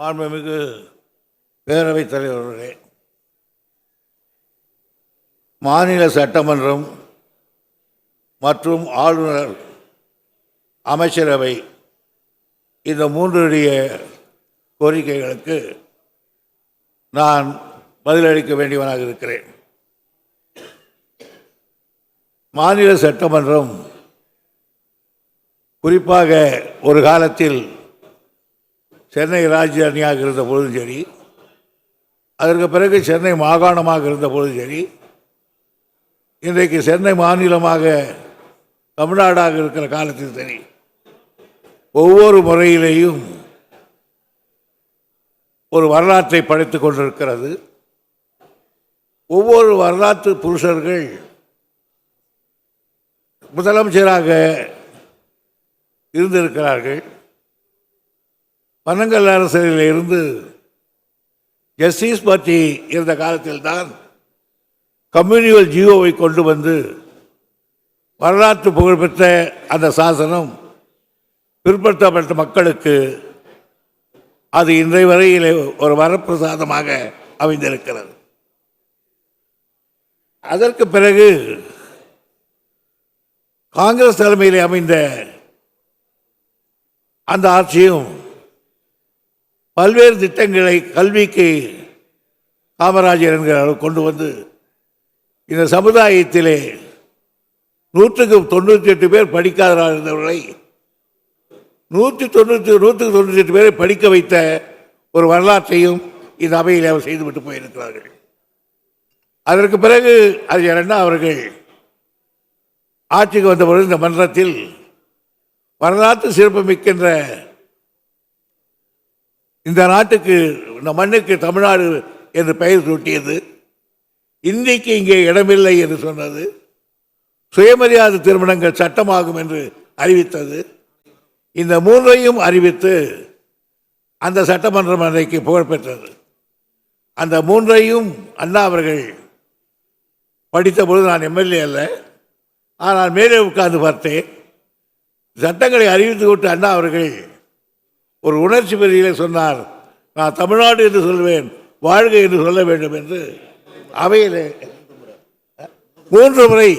மாண்புமிகு பேரவைத் தலைவர்களே மாநில சட்டமன்றம் மற்றும் ஆளுநர் அமைச்சரவை இந்த மூன்றுடைய கோரிக்கைகளுக்கு நான் பதிலளிக்க வேண்டியவனாக இருக்கிறேன். மாநில சட்டமன்றம் குறிப்பாக ஒரு காலத்தில் சென்னை ராஜதானியாக இருந்த பொழுதும் சரி அதற்கு பிறகு சென்னை மாகாணமாக இருந்த பொழுதும் சரி இன்றைக்கு சென்னை மாநிலமாக தமிழ்நாடாக இருக்கிற காலத்தில் சரி ஒவ்வொரு முறையிலேயும் ஒரு வரலாற்றை படைத்துக் கொண்டிருக்கிறது. ஒவ்வொரு வரலாற்று புருஷர்கள் முதலமைச்சராக இருந்திருக்கிறார்கள். பனங்கல் அரசில் இருந்து ஜஸ்டிஸ் பார்ட்டி இருந்த காலத்தில்தான் கம்யூனியல் ஜியோவை கொண்டு வந்து வரலாற்று புகழ்பெற்ற அந்த சாசனம் பிற்படுத்தப்பட்ட மக்களுக்கு அது இன்றைய வரையில் ஒரு வரப்பிரசாதமாக அமைந்திருக்கிறது. அதற்கு பிறகு காங்கிரஸ் தலைமையில் அமைந்த அந்த ஆட்சியும் பல்வேறு திட்டங்களை கல்விக்கு காமராஜர் என்கிற அளவு கொண்டு வந்து இந்த சமுதாயத்திலே நூற்றுக்கு தொண்ணூற்றி எட்டு பேர் படிக்காதவர்களாக இருந்தவர்களை நூற்றி தொண்ணூற்றி நூற்றுக்கு தொண்ணூற்றி எட்டு பேரை படிக்க வைத்த ஒரு வரலாற்றையும் இந்த அவையில் அவர் செய்துவிட்டு போயிருக்கிறார்கள். அதற்கு பிறகு அறிஞர் அண்ணா அவர்கள் ஆட்சிக்கு வந்தபொழுது இந்த மன்றத்தில் வரலாற்று சிறப்பு மிக்கின்ற இந்த நாட்டுக்கு இந்த மண்ணுக்கு தமிழ்நாடு என்று பெயர் சூட்டியது. இந்திக்கு இங்கே இடமில்லை என்று சொன்னது. சுயமரியாதை திருமணங்கள் சட்டமாகும் என்று அறிவித்தது. இந்த மூன்றையும் அறிவித்து அந்த சட்டமன்றம் அன்றைக்கு புகழ்பெற்றது. அந்த மூன்றையும் அண்ணா அவர்கள் படித்தபொழுது நான் எம்எல்ஏ அல்ல. ஆனால் மேலே உட்கார்ந்து பார்த்தேன். சட்டங்களை அறிவித்து விட்டு அண்ணா அவர்கள் ஒரு உணர்ச்சி பெருகிலே சொன்னார் நான் தமிழ்நாடு என்று சொல்வேன் வாழ்க என்று சொல்ல வேண்டும் என்று அவையில் மூன்று முறை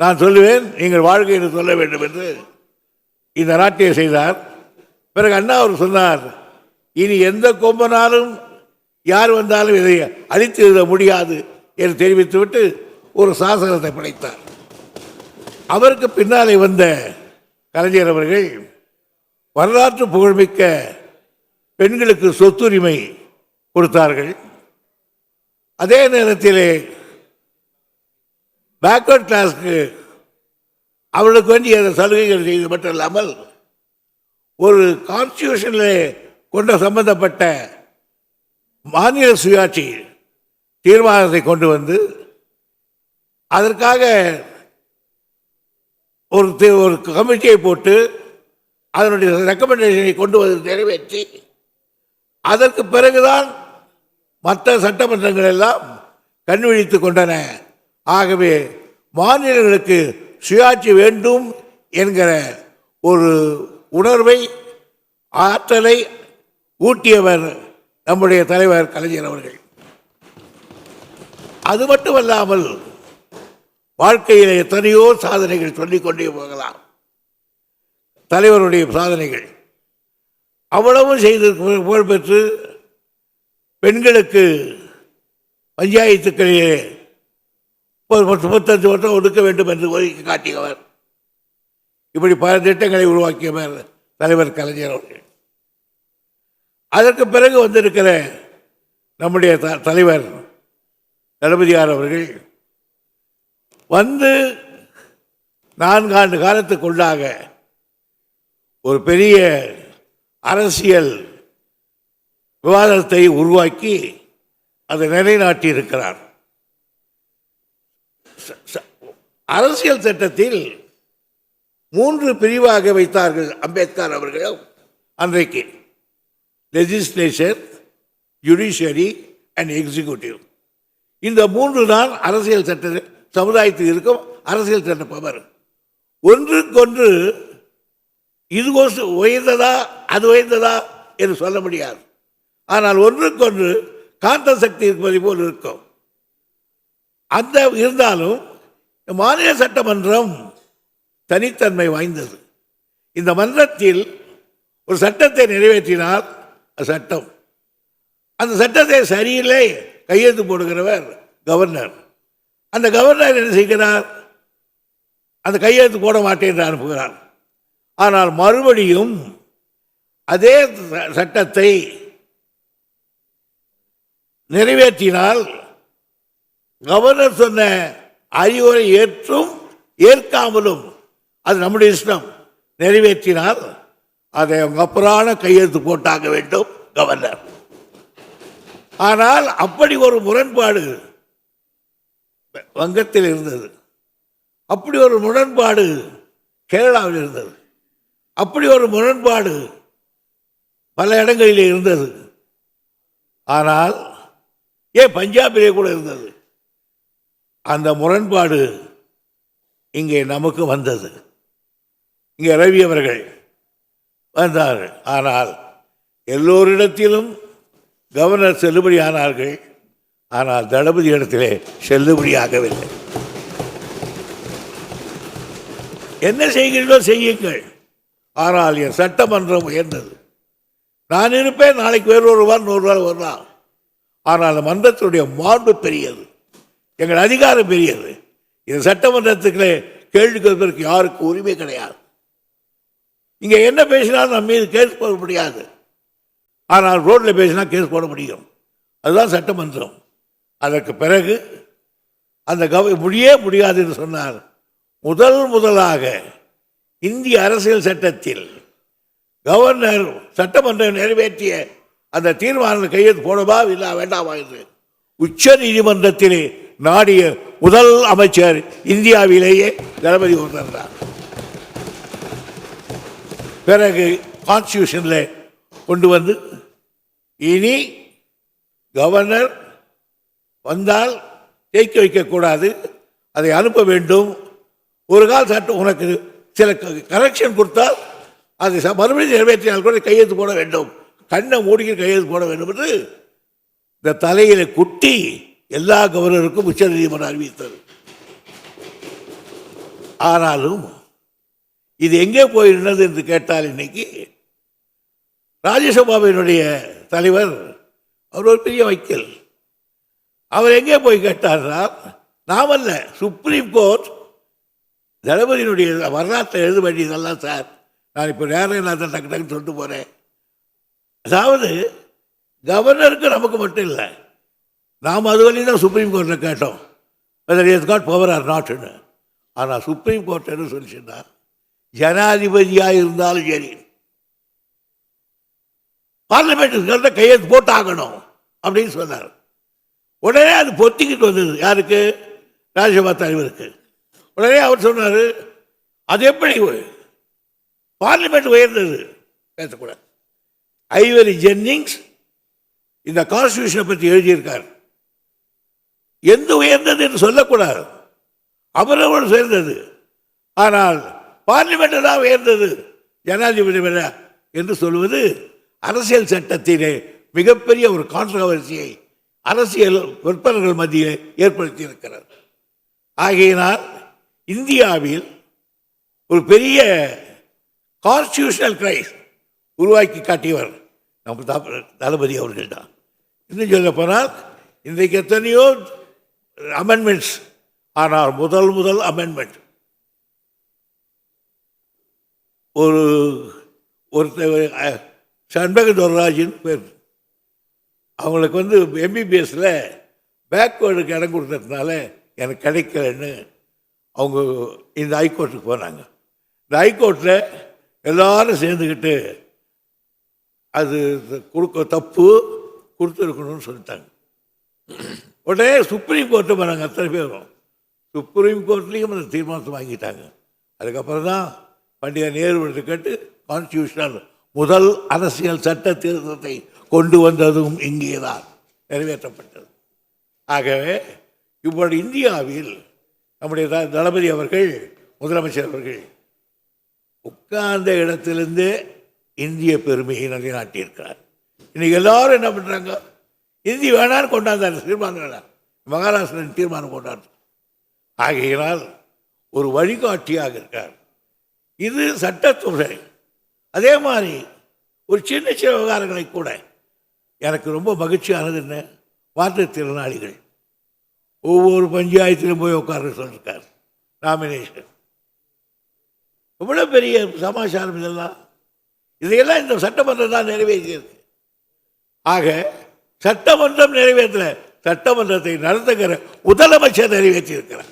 நான் சொல்லுவேன் நீங்கள் வாழ்க என்று சொல்ல வேண்டும் என்று இந்த நாட்டியை செய்தார். பிறகு அண்ணா அவர் சொன்னார் இனி எந்த கொம்பனாலும் யார் வந்தாலும் இதை அழித்து எழுத முடியாது என்று தெரிவித்துவிட்டு ஒரு சாசனத்தை படைத்தார். அவருக்கு பின்னாலே வந்த கலைஞர் அவர்கள் வரலாற்று புகழ்மிக்க பெண்களுக்கு சொத்துரிமை கொடுத்தார்கள். அதே நேரத்திலே பேக்வர்ட் கிளாஸ்க்கு அவர்களுக்கு வேண்டிய சலுகைகள் செய்து மட்டும் இல்லாமல் ஒரு கான்ஸ்டியூஷனில் கொண்ட சம்பந்தப்பட்ட மாநில சுயாட்சி தீர்மானத்தை கொண்டு வந்து அதற்காக ஒரு ஒரு கமிட்டியை போட்டு அதனுடைய ரெக்கமெண்டேஷனை கொண்டு வந்து நிறைவேற்றி அதற்கு பிறகுதான் மற்ற சட்டமன்றங்கள் எல்லாம் கண்விழித்து கொண்டன. ஆகவே மாநிலங்களுக்கு சுயாட்சி வேண்டும் என்கிற ஒரு உணர்வை ஆற்றலை ஊட்டியவர் நம்முடைய தலைவர் கலைஞர் அவர்கள். அது மட்டுமல்லாமல் வாழ்க்கையில் எத்தனையோ சாதனைகள் சொல்லிக்கொண்டே போகலாம். தலைவருடைய சாதனைகள். அவ்வளவும் செய்திருக்கும் புகழ்பெற்று பெண்களுக்கு பஞ்சாயத்துக்களிலே முப்பத்தஞ்சு வருஷம் ஒதுக்க வேண்டும் என்று ஒதுக்கி காட்டியவர் இப்படி பல திட்டங்களை உருவாக்கியவர் தலைவர் கலைஞர் அவர்கள். அதற்கு பிறகு வந்திருக்கிற நம்முடைய த- தலைவர் தளபதியார் அவர்கள் வந்து நான்காண்டு காலத்துக்குள்ளாக ஒரு பெரிய அரசியல் விவாதத்தை உருவாக்கி அதை நிலைநாட்டி இருக்கிறார் ச- ச- அரசியல் சட்டத்தில் மூன்று பிரிவாக வைத்தார்கள் அம்பேத்கர் அவர்கள். அன்றைக்கு லெஜிஸ்லேச்சர் ஜுடிஷியரி அண்ட் எக்ஸிக்யூட்டிவ் இந்த மூன்று தான் அரசியல் சட்ட சமுதாயத்தில் இருக்கும் அரசியல் சட்ட பவர். ஒன்றுக்கொன்று இது உயர்ந்ததா அது உயர்ந்ததா என்று சொல்ல முடியாது. ஆனால் ஒன்றுக்கொன்று காந்த சக்தி இருப்பதை போல் இருக்கும். அந்த இருந்தாலும் மாநில சட்டமன்றம் தனித்தன்மை வாய்ந்தது. இந்த மன்றத்தில் ஒரு சட்டத்தை நிறைவேற்றினால் சட்டம். அந்த சட்டத்தை சரியில்லை கையெழுத்து போடுகிறவர் கவர்னர். அந்த கவர்னர் என்ன செய்கிறார்? அந்த கையெழுத்து போட மாட்டேன் என்று அனுப்புகிறார். ஆனால் மறுபடியும் அதே ச- சட்டத்தை நிறைவேற்றினால் கவர்னர் சொன்ன அறிவுரை ஏற்றும் ஏற்காமலும் அது நம்முடைய இஷ்டம். நிறைவேற்றினால் அதை அவங்க அப்புறான கையெழுத்து போட்டாக வேண்டும் கவர்னர். ஆனால் அப்படி ஒரு முரண்பாடு வங்கத்தில் இருந்தது. அப்படி ஒரு முரண்பாடு கேரளாவில் இருந்தது. அப்படி ஒரு முரண்பாடு பல இடங்களிலே இருந்தது. ஆனால் ஏன் பஞ்சாபிலே கூட இருந்தது? அந்த முரண்பாடு இங்கே நமக்கு வந்தது. இங்கே ரவி அவர்கள் வந்தார்கள் ஆனால் எல்லோரிடத்திலும் கவர்னர் செல்லுபடியானார்கள் ஆனால் தளபதி இடத்திலே செல்லுபடியாகவில்லை என்ன செய்கிறீர்களோ செய்யுங்கள். ஆனால் என் சட்டமன்றம் உயர்ந்தது. நான் இருப்பேன் நாளைக்கு வேறொருவர் நூறுரூவா வரலாம். ஆனால் அந்த மன்றத்தினுடைய மாண்பு பெரியது. எங்கள் அதிகாரம் பெரியது. இந்த சட்டமன்றத்துக்கு கேள்வி கேட்பதற்கு யாருக்கு உரிமை கிடையாது. இங்கே என்ன பேசினாலும் நம்ம மீது கேஸ் போட முடியாது. ஆனால் ரோட்டில் பேசினா கேஸ் போட முடியும். அதுதான் சட்டமன்றம். அதற்கு பிறகு அந்த கவ முடியே முடியாது என்று சொன்னார். முதல் முதலாக இந்திய அரசியல் சட்டத்தில் கவர்னர் சட்டமன்றம் நிறைவேற்றிய அந்த தீர்மானம் கையெழுத்து போடவா இல்லா வேண்டாமா என்று உச்ச நீதிமன்றத்திலே நாடிய முதல் அமைச்சர் இந்தியாவிலேயே தளபதி கொண்டிருந்தார் பிறகு கான்ஸ்டியூஷனில் கொண்டு வந்து இனி கவர்னர் வந்தால் தேக்கி வைக்கக்கூடாது அதை அனுப்ப வேண்டும். ஒரு கால் சட்டம் உனக்கு சில கரெக்ஷன் கொடுத்தால் அதை ச- மறுபடியும் நிறைவேற்றினால் கூட கையெழுத்து போட வேண்டும். கண்ணை மூடிக்கு கையெழுத்து போட வேண்டும் என்று இந்த தலையில குட்டி எல்லா கவர்னருக்கும் உச்ச நீதிமன்றம் அறிவித்தது. ஆனாலும் இது எங்கே போயிருந்தது என்று கேட்டால் இன்னைக்கு ராஜ்யசபாவினுடைய தலைவர் அவர் ஒரு பெரிய வைக்கல். அவர் எங்கே போய் கேட்டார்னால் நாமல்ல சுப்ரீம் கோர்ட் தளபதியினுடைய வரலாற்றை எழுத வேண்டியதெல்லாம் சார். நான் இப்போ நேரம் இல்லாத டக்கு டக்குன்னு சொல்லிட்டு போகிறேன் அதாவது கவர்னருக்கு நமக்கு மட்டும் இல்லை நாம் அது வழி தான் சுப்ரீம் கோர்ட்டில் கேட்டோம். Whether is god power are நாட்னு ஆனால் சுப்ரீம் கோர்ட் என்ன சொல்லிச்சுன்னா ஜனாதிபதியாக இருந்தாலும் சரி. பார்லிமெண்ட் கையெழுத்து போட்டாகணும் அப்படின்னு சொன்னார். உடனே அது பொத்திக்கிட்டு வந்தது. யாருக்கு? ராஜ்யசபா தலைவருக்கு. உடனே அவர் சொன்னார் அது எப்படி பார்லிமெண்ட் உயர்ந்தது? பேசக்கூடாது. ஐவரி ஜென்னிங்ஸ் இந்த கான்ஸ்டியூஷனை பற்றி எழுதியிருக்கார். எந்த உயர்ந்தது என்று சொல்லக்கூடாது. அவரவர் சேர்ந்தது ஆனால் பார்லிமெண்ட் தான் உயர்ந்தது. ஜனாதிபதி விட என்று சொல்வது அரசியல் சட்டத்திலே மிகப்பெரிய ஒரு கான்ட்ரவர்சியை அரசியல் விற்பனர்கள் மத்தியில் ஏற்படுத்தியிருக்கிறார் ஆகையினால் இந்தியாவில் ஒரு பெரிய கான்ஸ்டியூஷனல் கிரைஸ் உருவாக்கி காட்டியவர் நம்ம தளபதி அவர்கள் தான் இன்னும் சொல்ல போனால் இன்றைக்கு எத்தனையோ அமெண்ட்மெண்ட்ஸ் ஆனால் முதல் முதல் அமெண்ட்மெண்ட் ஒரு ஒருத்தர் சண்பக துரராஜின் பேர். அவங்களுக்கு வந்து எம்பிபிஎஸ்ஸில் பேக்வேர்டுக்கு இடம் கொடுத்ததுனால எனக்கு கிடைக்கலன்னு அவங்க இந்த ஹைகோர்ட்டுக்கு போனாங்க இந்த ஹைகோர்ட்டில் எல்லாரும் சேர்ந்துக்கிட்டு அது கொடுக்க தப்பு கொடுத்துருக்கணும்னு சொல்லிட்டாங்க. உடனே சுப்ரீம் கோர்ட்டு போனாங்க அத்தனை பேரும் சுப்ரீம் கோர்ட்லேயும் அந்த தீர்மானத்தை வாங்கிட்டாங்க. அதுக்கப்புறம் தான் பண்டிகை நேரு கேட்டு கான்ஸ்டியூஷனல் முதல் அரசியல் சட்ட திருத்தத்தை கொண்டு வந்ததும் இங்கே தான் நிறைவேற்றப்பட்டது. ஆகவே இப்பொழுது இந்தியாவில் நம்முடைய த- தளபதி அவர்கள் முதலமைச்சர் அவர்கள் உட்கார்ந்த இடத்திலிருந்து இந்திய பெருமையை நிலைநாட்டியிருக்கிறார். இன்னைக்கு எல்லாரும் என்ன பண்ணுறாங்க இந்தி வேணான்னு கொண்டாந்தார் தீர்மானம் வேணாம் மகாராஷ்டிரன் தீர்மானம் கொண்டாடு ஆகையினால் ஒரு வழிகாட்டியாக இருக்கார். இது சட்டத்துறை. அதே மாதிரி ஒரு சின்ன சின்ன விவகாரங்களை கூட எனக்கு ரொம்ப மகிழ்ச்சியானது என்ன? மாற்றுத்திறனாளிகள் ஒவ்வொரு பஞ்சாயத்திலும் போய் உட்கார சொல்லியிருக்கார் நாமினேஷன் எவ்வளோ பெரிய சமாச்சாரம் இதெல்லாம். இதையெல்லாம் இந்த சட்டமன்றம் தான் நிறைவேற்றியிருக்கு ஆக சட்டமன்றம் நிறைவேற்றல சட்டமன்றத்தை நடத்துகிற முதலமைச்சர் நிறைவேற்றியிருக்கிறார்.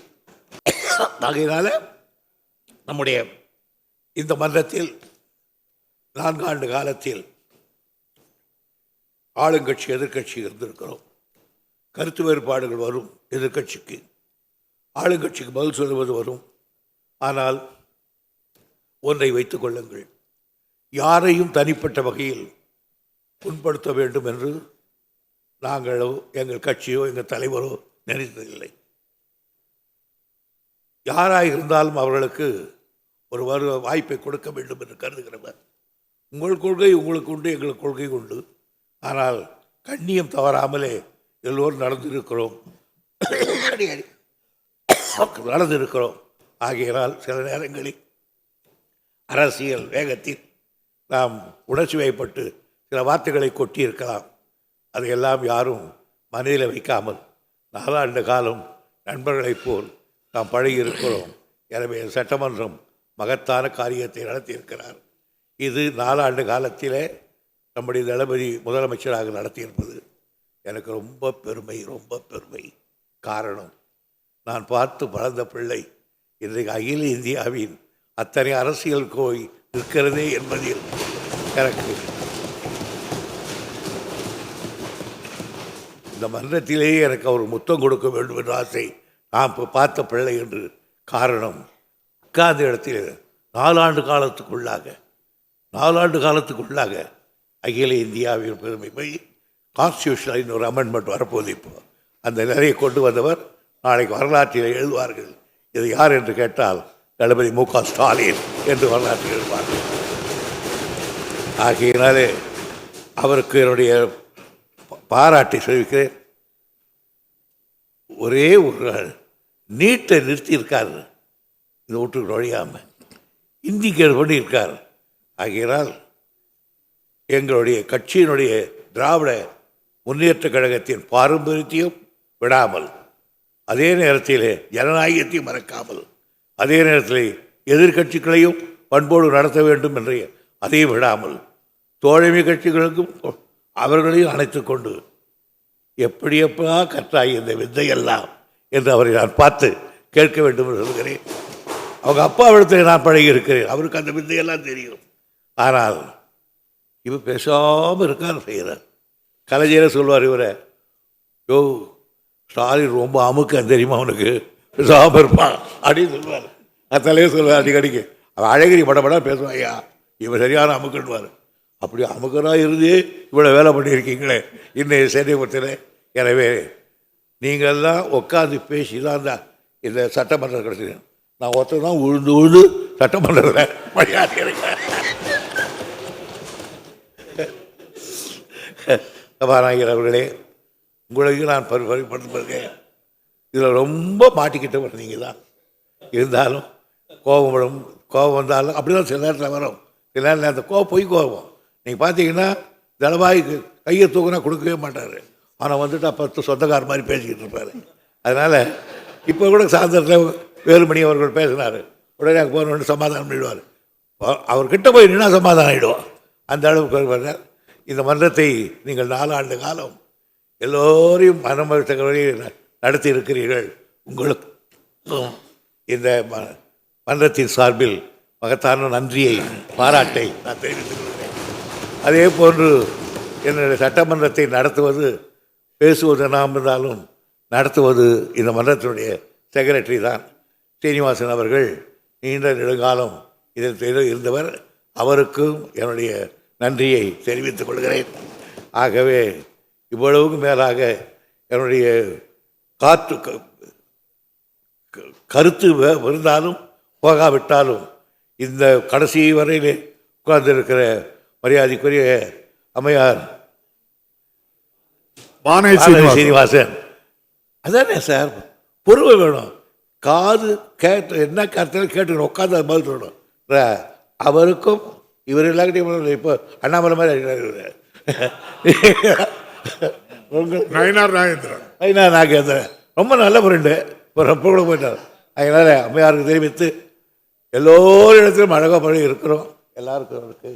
ஆகையினால நம்முடைய இந்த மன்றத்தில் நான்காண்டு காலத்தில் ஆளுங்கட்சி எதிர்க்கட்சி இருந்திருக்கிறோம். கருத்து வேறுபாடுகள் வரும் எதிர்க்கட்சிக்கு. ஆளுங்கட்சிக்கு பதில் சொல்லுவது வரும். ஆனால் ஒன்றை வைத்துக் கொள்ளுங்கள். யாரையும் தனிப்பட்ட வகையில் புண்படுத்த வேண்டும் என்று நாங்களோ எங்கள் கட்சியோ எங்கள் தலைவரோ நினைத்ததில்லை. யாராக இருந்தாலும் அவர்களுக்கு ஒரு வரு வாய்ப்பை கொடுக்க வேண்டும் என்று கருதுகிறவர். உங்கள் கொள்கை உங்களுக்கு உண்டு எங்களுக்கு கொள்கை உண்டு. ஆனால் கண்ணியம் தவறாமலே எல்லோரும் நடந்திருக்கிறோம். நடந்திருக்கிறோம். ஆகையினால் சில நேரங்களில் அரசியல் வேகத்தில் நாம் உணர்ச்சி வயப்பட்டு சில வார்த்தைகளை கொட்டியிருக்கலாம். அதையெல்லாம் யாரும் மனதில் வைக்காமல் நாலாண்டு காலம் நண்பர்களைப் போல் நாம் பழகியிருக்கிறோம். எனவே சட்டமன்றம் மகத்தான காரியத்தை நடத்தியிருக்கிறார். இது நாலாண்டு காலத்திலே நம்முடைய தளபதி முதலமைச்சராக நடத்தியிருப்பது. எனக்கு ரொம்ப பெருமை ரொம்ப பெருமை. காரணம் நான் பார்த்து வளர்ந்த பிள்ளை. இன்றைக்கு அகில இந்தியாவின் அத்தனை அரசியல் கோய் இருக்கிறதே என்பதில் எனக்கு இந்த மன்றத்திலேயே எனக்கு அவர் முத்தம் கொடுக்க வேண்டும் என்ற ஆசை நான் இப்போ பார்த்த பிள்ளை என்று காரணம். உட்கார்ந்த இடத்தில் நாலாண்டு காலத்துக்குள்ளாக நாலாண்டு காலத்துக்குள்ளாக அகில இந்தியாவின் பெருமை போய் கான்ஸ்டியூஷனில் ஒரு அமெண்ட்மெண்ட் வரப்போகுது இப்போ. அந்த நிலையை கொண்டு வந்தவர் நாளைக்கு வரலாற்றில் எழுதுவார்கள். இது யார் என்று கேட்டால் தளபதி மு க ஸ்டாலின் என்று வரலாற்றில் எழுதுவார்கள். ஆகையினாலே அவருக்கு என்னுடைய பாராட்டை சொல்லிக்கிறேன். ஒரே ஒரு நீட்டை நிறுத்தியிருக்கார். இந்த வீட்டுக்கு நுழையாமல் இந்திக்கு பண்ணியிருக்கார். ஆகையினால் எங்களுடைய கட்சியினுடைய திராவிட முன்னேற்ற கழகத்தின் பாரம்பரியத்தையும் விடாமல் அதே நேரத்தில் ஜனநாயகத்தையும் மறக்காமல் அதே நேரத்தில் எதிர்க்கட்சிகளையும் பண்போடு நடத்த வேண்டும் என்று அதையும் விடாமல் தோழமை கட்சிகளுக்கும் அவர்களையும் அணைத்துக் கொண்டு எப்படி எப்படா கற்றாய் இந்த வித்தையெல்லாம் என்று அவரை நான் பார்த்து கேட்க வேண்டும் என்று சொல்கிறேன் அவங்க அப்பாவிடத்தில் நான் பழகி இருக்கிறேன். அவருக்கு அந்த வித்தையெல்லாம் தெரியும். ஆனால் இவர் பேசாமல் இருக்கார் செய்கிறார். கலைஞரே சொல்வார் இவரை யோ ஸ்டாலின் ரொம்ப அமுக்கம் தெரியுமா அவனுக்கு பேசாமல் இருப்பான் அப்படின்னு சொல்லுவார். அது சொல்லுவார் அடிக்கடிக்கு. அவன் அழகிரி படப்படா பேசுவான் ஐயா இவன் சரியான அமுக்கன்வார் அப்படி அமுக்கராக இருந்து இவ்வளோ வேலை பண்ணியிருக்கீங்களே இன்னைய சேனைபுரத்தில் எனவே நீங்கள்லாம் உட்காந்து பேசி தான் தான் இந்த சட்டமன்றம் கிடச்சிங்க நான் ஒருத்தர் தான் உழுந்து உழுந்து சட்டமன்றத்தில் மரியாதை இருக்கேன். சபாநாயகர் அவர்களே உங்களுக்கு நான் பரிபரிப்படுத்திருக்கேன் இதில் ரொம்ப மாட்டிக்கிட்டவர் நீங்கள் தான் இருந்தாலும் கோபம் வரும் கோபம் வந்தாலும் அப்படி தான் சில நேரத்தில் வரும். சில நேரத்தில் அந்த கோபம் போய் கோபம். நீங்கள் பார்த்தீங்கன்னா தளவாய்க்கு கையை தூக்குனா கொடுக்கவே மாட்டார். ஆனால் வந்துட்டு பத்து சொந்தக்கார மாதிரி பேசிக்கிட்டு இருப்பார். அதனால் இப்போ கூட சாயந்தரத்தில் வேலுமணி அவர்கள் பேசினார். உடனே அங்கே போகணுன்னு சமாதானம் பண்ணிடுவார். அவர்கிட்ட போய் நின்னா சமாதானம் ஆகிடுவோம் அந்த அளவுக்கு வருவார். இந்த மன்றத்தை நீங்கள் நாலாண்டு காலம் எல்லோரையும் மனமகிழ்ச்சி நடத்தி இருக்கிறீர்கள் உங்களுக்கும் இந்த ம- மன்றத்தின் சார்பில் மகத்தான நன்றியை பாராட்டை நான் தெரிவித்துக் கொள்கிறேன் அதே போன்று என்னுடைய சட்டமன்றத்தை நடத்துவது பேசுவது நாம் இருந்தாலும் நடத்துவது இந்த மன்றத்தினுடைய செக்ரட்டரி தான். சீனிவாசன் அவர்கள் நீண்ட நெடுங்காலம் இதில் இருந்தவர். அவருக்கும் என்னுடைய நன்றியை தெரிவித்துக் கொள்கிறேன். ஆகவே இவ்வளவுக்கு மேலாக என்னுடைய காற்று கருத்து இருந்தாலும் போகாவிட்டாலும் இந்த கடைசி வரையிலே உட்கார்ந்திருக்கிற மரியாதைக்குரிய அம்மையார் சீனிவாசன். அதானே சார்? பொறுமை வேணும். காது கேட்டு என்ன கருத்தில் கேட்டு உட்காந்து அது பதில் சொல்லணும். ர- அவருக்கும் இவர் எல்லாருக்கிட்டையும் இப்போ அண்ணாமலை மாதிரி இருக்கிறாரு இவரு. உங்கள் நயனார் நாகேந்திரன். ஐயா நாகேந்திரன். ரொம்ப நல்ல ஃப்ரெண்டு இப்போ ரொம்ப கூட போயிட்டார். அதனால் அம்மையாருக்கு தெரிவித்து எல்லோரிடத்திலும் அழகாக பழகி இருக்கிறோம். எல்லாருக்கும் இருக்கு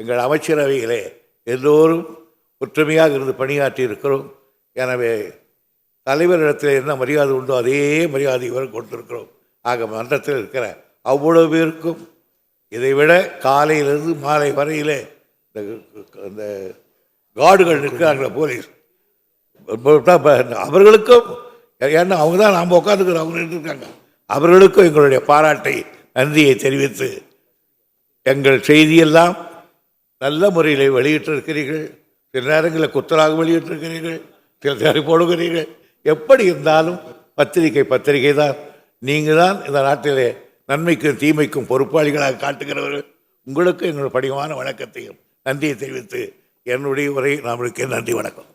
எங்கள் அமைச்சரவையிலே எல்லோரும் ஒற்றுமையாக இருந்து பணியாற்றி இருக்கிறோம். எனவே தலைவரிடத்தில் என்ன மரியாதை உண்டோ அதே மரியாதை இவரும் கொடுத்திருக்கிறோம். ஆக மன்றத்தில் இருக்கிற அவ்வளவு பேருக்கும் இதைவிட காலையிலிருந்து மாலை வரையிலே இந்த இந்த கார்டுகள் நிற்கிறாங்களே போலீஸ். அவர்களுக்கும் ஏன்னா அவங்க தான் நாம் உட்காந்துக்கிற அவங்க இருக்காங்க அவர்களுக்கும் எங்களுடைய பாராட்டை நன்றியை தெரிவித்து எங்கள் செய்தியெல்லாம் நல்ல முறையில் வெளியிட்டிருக்கிறீர்கள். சில நேரங்களில் குத்தலாக வெளியிட்டிருக்கிறீர்கள் சில நேரம் போடுகிறீர்கள். எப்படி இருந்தாலும் பத்திரிகை பத்திரிகை தான் நீங்கள் தான் இந்த நாட்டிலே நன்மைக்கும் தீமைக்கும் பொறுப்பாளிகளாக காட்டுகிறவர்கள் உங்களுக்கு எங்களுடைய படிவான வணக்கத்தையும் நன்றியை தெரிவித்து என்னுடைய உரை நம்மளுக்கு நன்றி வணக்கம்.